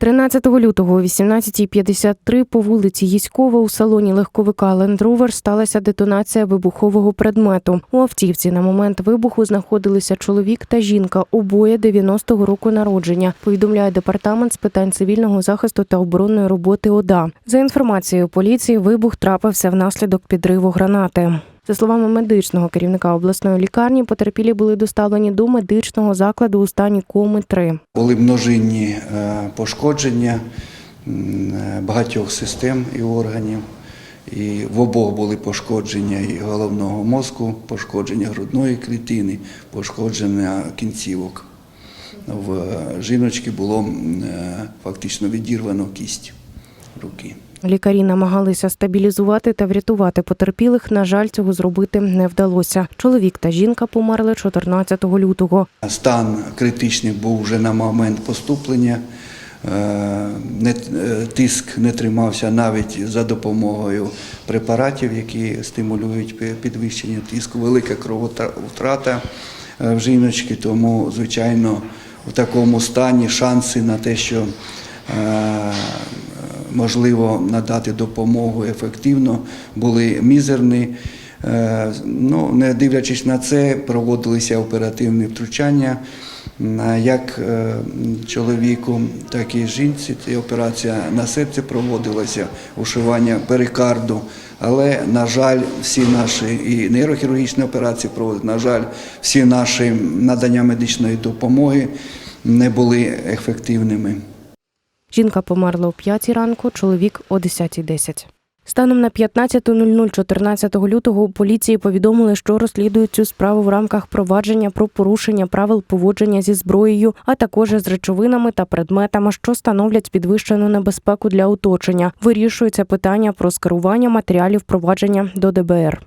13 лютого о 18.53 по вулиці Єськова у салоні легковика Land Rover сталася детонація вибухового предмету. У автівці на момент вибуху знаходилися чоловік та жінка, обоє 90-го року народження. Повідомляє департамент з питань цивільного захисту та оборонної роботи ОДА. За інформацією поліції, вибух трапився внаслідок підриву гранати. За словами медичного керівника обласної лікарні, потерпілі були доставлені до медичного закладу у стані коми 3. Були множинні е, пошкодження е, багатьох систем і органів. І в обох були пошкодження і головного мозку, пошкодження грудної клітини, пошкодження кінцівок. В е, жіночки було фактично відірвано кість руки. Лікарі намагалися стабілізувати та врятувати потерпілих. На жаль, цього зробити не вдалося. Чоловік та жінка померли 14 лютого. Стан критичний був вже на момент поступлення. Е, е, Тиск не тримався навіть за допомогою препаратів, які стимулюють підвищення тиску. Велика крововтрата е, в жіночки, тому, звичайно, в такому стані шанси на те, що можливо надати допомогу ефективно, були мізерні. Е, Ну, не дивлячись на це, проводилися оперативні втручання як е, чоловіку, так і жінці. Це операція на серці проводилася, ушивання перикарду. Але, на жаль, всі наші і нейрохірургічні операції проводять, на жаль, всі наші надання медичної допомоги не були ефективними. Жінка померла о 5 ранку, чоловік о 10.10. Станом на 15.00 14 лютого у поліції повідомили, що розслідують цю справу в рамках провадження про порушення правил поводження зі зброєю, а також з речовинами та предметами, що становлять підвищену небезпеку для оточення. Вирішується питання про скерування матеріалів провадження до ДБР.